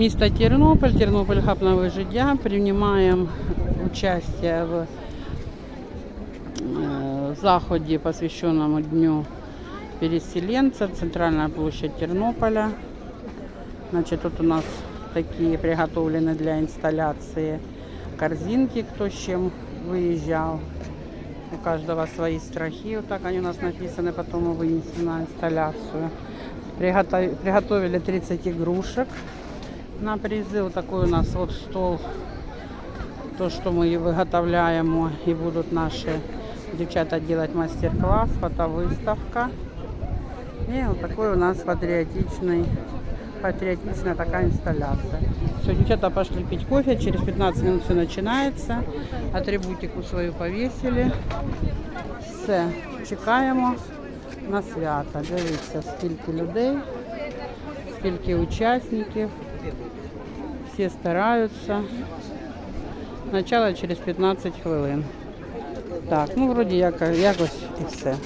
Місто Тернопіль, Тернопіль Хаб на життя. Приймаємо участь в э, заходе, посвященному Дню переселенца, центральная площадь Тернополя. Значит, тут у нас такие приготовлены для инсталляции корзинки, кто с чем выезжал. У каждого свои страхи, вот так они у нас написаны, потом мы вынесем на инсталляцию. Приготовили, приготовили 30 игрушек на призы. Вот такой у нас вот стол, то, что мы и выготовляем, и будут наши девчата делать мастер-класс, фотовыставка. И вот такой у нас патриотичный, патриотичная такая инсталляция. Все, девчата пошли пить кофе, через 15 минут все начинается. Атрибутику свою повесили. Все, чекаємо на свято. Дивіться, скільки людей, скільки учасників. Всі стараються. Начало через 15 хвилин. Так, ну вроді як, якось і все.